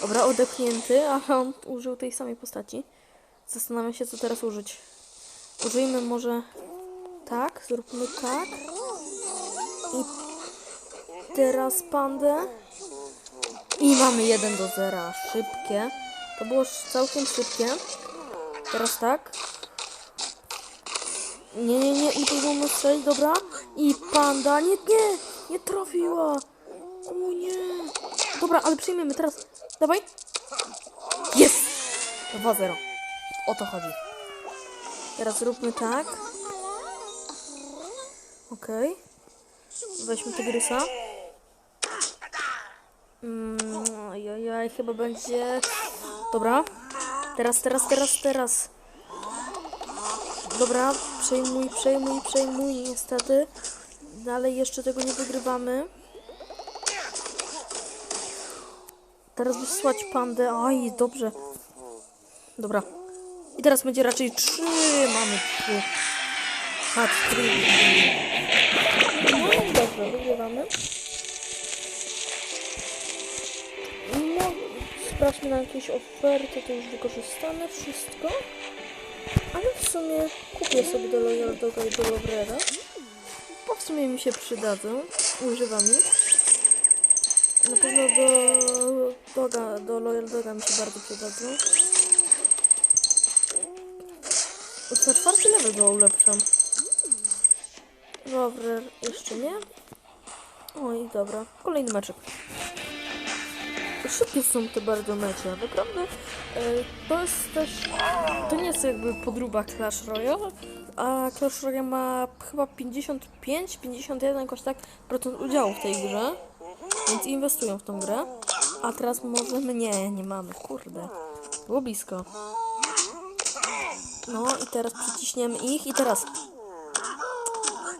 Dobra, odepchnięty, ale on użył tej samej postaci. Zastanawiam się, co teraz użyć. Użyjmy może tak, zróbmy tak. I teraz pandę. I mamy 1 do 0. Szybkie. To było całkiem szybkie. Teraz tak. Nie, nie, nie, nie próbujmy strzelić, dobra. I panda, nie, nie, nie trafiła. O nie. Dobra, ale przyjmiemy teraz. Dawaj. Jest! 2-0. O to chodzi. Teraz zróbmy tak. Okej. Weźmy tygrysa. Mm, ojojoj, chyba będzie... Dobra. Teraz, teraz, teraz, teraz. Dobra, przejmuj, przejmuj, przejmuj. Niestety. Dalej jeszcze tego nie wygrywamy. Teraz wysłać pandę. Aj, dobrze. Dobra. I teraz będzie raczej trzy. Mamy trzy. Hat No i dobrze, wygrywamy. No, sprawdźmy na jakieś oferty, to już wykorzystane wszystko. Ale w sumie kupię sobie do Loyal Doga i do Lovreda. Bo w sumie mi się przydadzą. Używam ich. Na pewno do Doga, do Loyal Doga mi się bardzo przydadzą. Na czwarty level go ulepszam. Lovrer jeszcze nie. Oj, dobra. Kolejny meczek. Szybkie są te bardzo mecze. Naprawdę e, to jest też... To nie jest jakby podróba Clash Royale, a Clash Royale ma chyba 55, 51 jakoś tak procent udziału w tej grze. Więc inwestują w tą grę. A teraz możemy... Nie, nie mamy. Kurde. Było blisko. No i teraz przyciśniemy ich i teraz...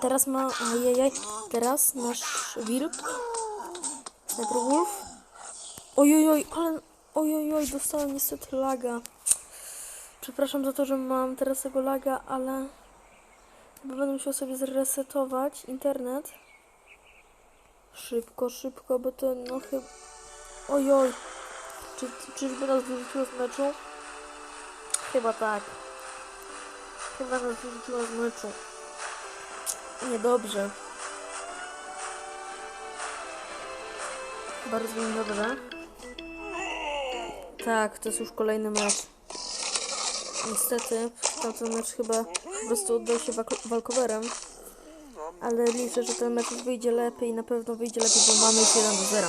Teraz ma... Ajajaj. Teraz nasz wilk. Sniper Wolf. Ojojoj, ale... Ojojoj, dostałem niestety laga. Przepraszam za to, że mam teraz tego laga, ale... Chyba będę musiał sobie zresetować internet. Szybko, szybko, bo to no chyba... Ojoj. Czy, czyżby nas wyrzuciło z meczu? Chyba tak. Chyba nas wyrzuciło z meczu. Niedobrze. Bardzo niedobrze. Tak, to jest już kolejny mecz. Niestety, tamten mecz chyba po prostu oddał się walkowerem. Ale liczę, że ten mecz wyjdzie lepiej, na pewno wyjdzie lepiej, bo mamy już 1 do 0.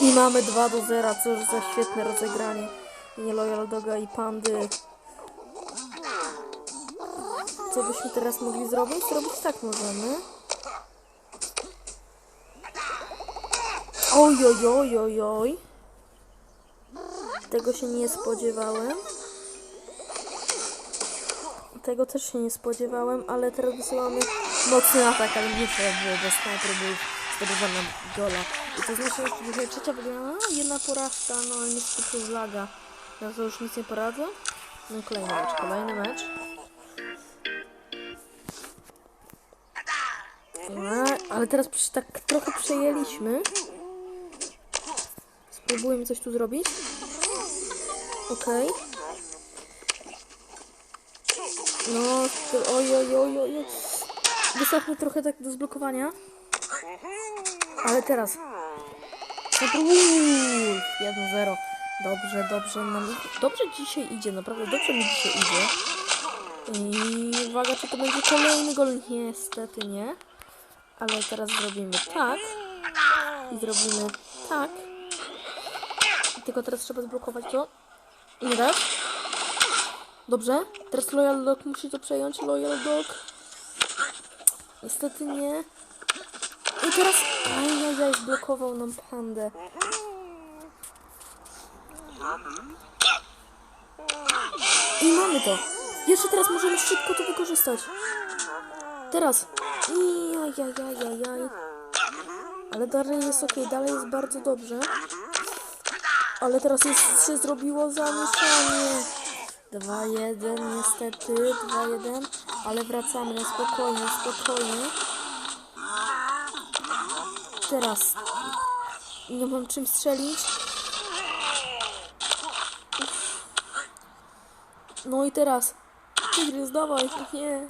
I mamy 2 do 0, cóż za świetne rozegranie. Nie Loyal Doga i Pandy. Co byśmy teraz mogli zrobić? Zrobić tak możemy. Oj, oj, oj, oj, oj. Tego się nie spodziewałem. Tego też się nie spodziewałem, ale teraz wysyłamy mocny atak, ale nie trzeba było, bo sniper był zdobywany gola. I to znaczy, że dzisiaj trzecia wygrana, jedna porażka, no ale niestety przez laga. Ja to już nic nie poradzę. No kolejny mecz, kolejny mecz. No, ale teraz tak trochę przejęliśmy. Spróbujemy coś tu zrobić. Okej. No, oj, oj, oj, oj. Wystarczy trochę tak do zblokowania. Ale teraz. Super Wolf! 1-0. Dobrze, dobrze nam Dobrze dzisiaj idzie, naprawdę dobrze mi dzisiaj idzie. I uwaga, czy to będzie kolejny gol? Niestety nie. Ale teraz zrobimy tak. I zrobimy tak. Tylko teraz trzeba zblokować to. Nie raz. Dobrze. Teraz Loyal Dog musi to przejąć. Loyal Dog. Niestety nie. I teraz... Ajajaj, zblokował nam pandę. I mamy to. Jeszcze teraz możemy szybko to wykorzystać. Teraz. I. Ale dalej jest ok, dalej jest bardzo dobrze. Ale teraz jest, się zrobiło zamieszanie. 2-1 niestety, 2-1, ale wracamy na spokojnie, spokojnie. Teraz Nie mam czym strzelić. No i teraz. Tygrys, dawaj. Nie.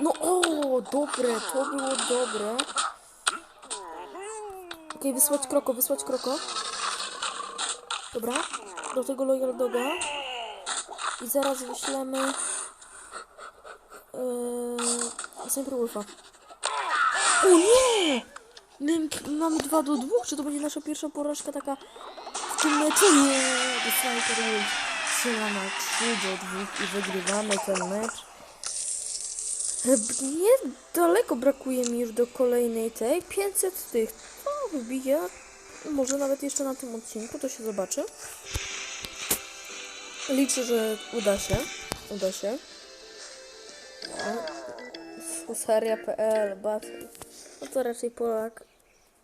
No o, dobre, to było dobre. Okej, wysłać kroko, wysłać kroko. Dobra, do tego Loyal Doga. I zaraz wyślemy... Yy, Sniper Wolfa. O nie! My, mamy 2 do 2, czy to będzie nasza pierwsza porażka taka w tym meczu? Nie! Sniper Wolf strzela na 3 do 2 i wygrywamy ten mecz. E, Nie daleko brakuje mi już do kolejnej tej. 500 tych. To wybiję. Może nawet jeszcze na tym odcinku, to się zobaczy. Liczę, że uda się. Uda się. Seria.pl, Battle. No to raczej Polak.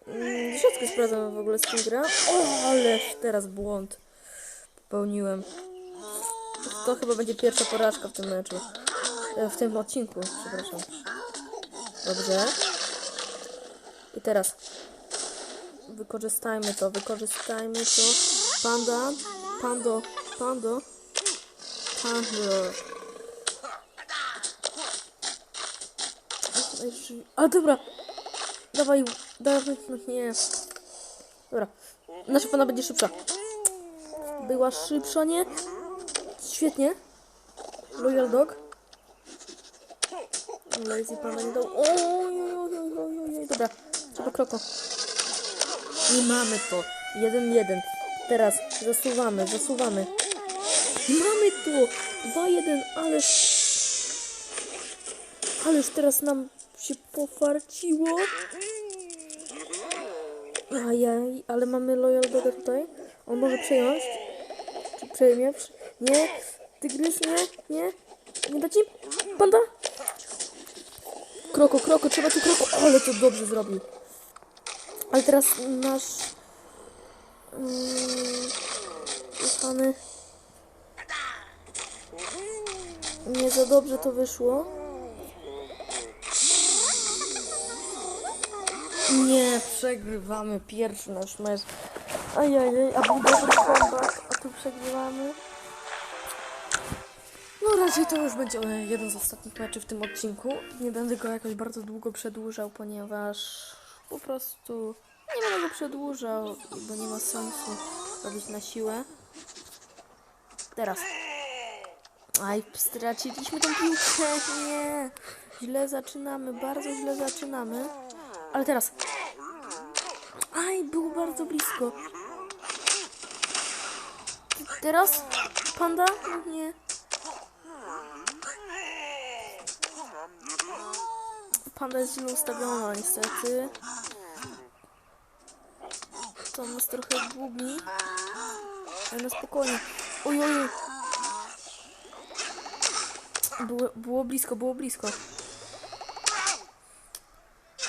Mm, Dziesiątkę sprawdzam w ogóle z kim gra. O, ależ teraz błąd popełniłem. To chyba będzie pierwsza porażka w tym meczu. E, W tym odcinku, przepraszam. Dobrze. I teraz wykorzystajmy to, wykorzystajmy to. Panda, pando, pando, pando. A dobra. Dawaj, dawaj, no nie. Dobra. Nasza pana będzie szybsza. Była szybsza, nie? Świetnie. Loyal Dog. Lazy pana nie dał. Oj, oj, oj, oj, oj, oj. Dobra, trzeba. I mamy to. Jeden, jeden. Teraz zasuwamy, zasuwamy. Mamy to. Dwa, jeden, ależ... Ależ teraz nam się pofarciło. Ajaj, ale mamy Loyal Doga tutaj. On może przejąć. Czy przejmie? Prze- Nie. Tygrys, nie, nie. Nie da ci? Panda? Kroko, kroko, trzeba tu kroko. Ale to dobrze zrobił. Ale teraz nasz... Yy, kochany... Nie za dobrze to wyszło. Nie, przegrywamy pierwszy nasz mecz. Ajajaj, a był dobry comeback, a tu przegrywamy. No raczej to już będzie jeden z ostatnich meczów w tym odcinku. Nie będę go jakoś bardzo długo przedłużał, ponieważ po prostu nie będę go przedłużał, bo nie ma sensu robić na siłę. Teraz. Aj, straciliśmy tą piłkę. Nie. Źle zaczynamy, bardzo źle zaczynamy. Ale teraz. Aj, było bardzo blisko. Teraz? Panda? Nie. Panda jest źle ustawiona, niestety. To nas trochę gubi. Ale na spokojnie. Oj, oj. Było, było blisko, było blisko.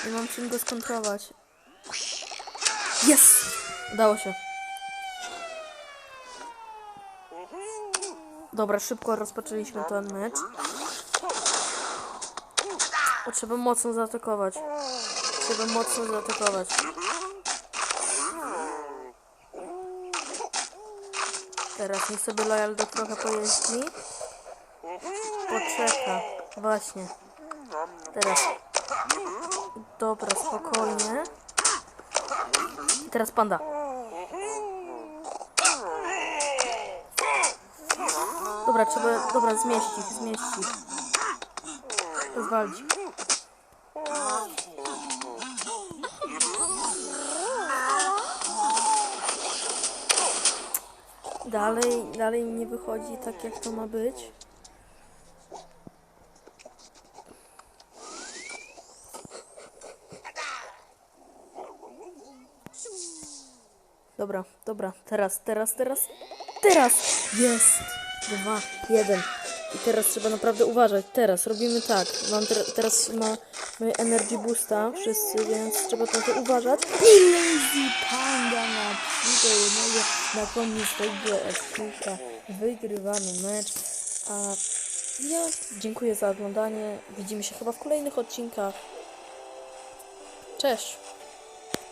Nie mam czym go skontrować. Jest! Udało się. Dobra, szybko rozpoczęliśmy ten mecz. Trzeba mocno zaatakować. Trzeba mocno zaatakować. Teraz niech sobie Loyal do trochę pojeździ. Poczeka. Właśnie. Teraz. Dobra, spokojnie. I teraz panda. Dobra, trzeba, dobra, zmieścić, zmieścić. Rozwalić. Dalej, dalej nie wychodzi tak, jak to ma być. Dobra, dobra, teraz, teraz, teraz, teraz! Jest! Dwa, jeden. I teraz trzeba naprawdę uważać. Teraz robimy tak. Mam ter- teraz ma my energy boosta wszyscy, więc trzeba to uważać. I Lazy Panda na 3 do 1 na koniec tego odcinka. Wygrywamy mecz. A ja dziękuję za oglądanie. Widzimy się chyba w kolejnych odcinkach. Cześć.